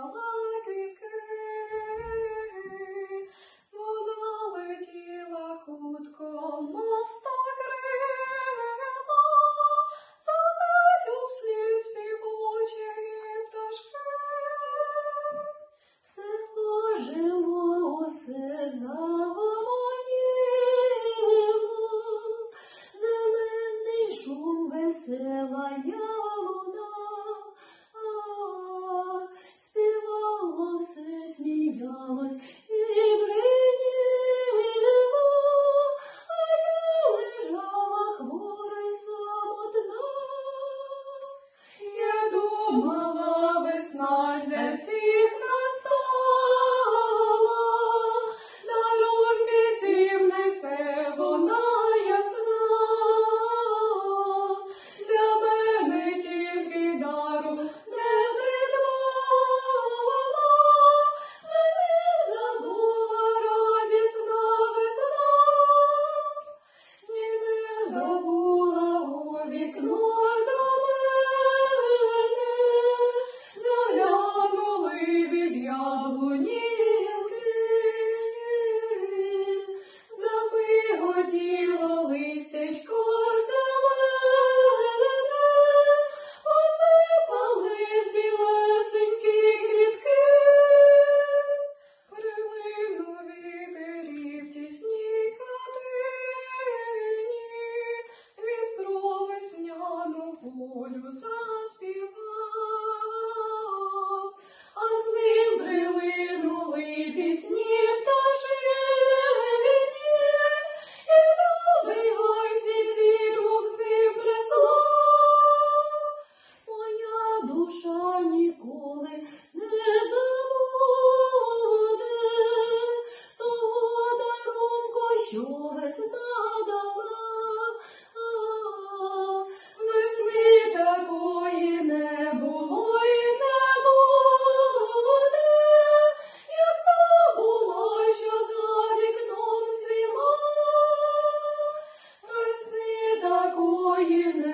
Although заспівав, а з ним прилинули пісні та жилені, і добрий гості віток з ним прислав. Моя душа ніколи не забуде того дарунку, що весна. You.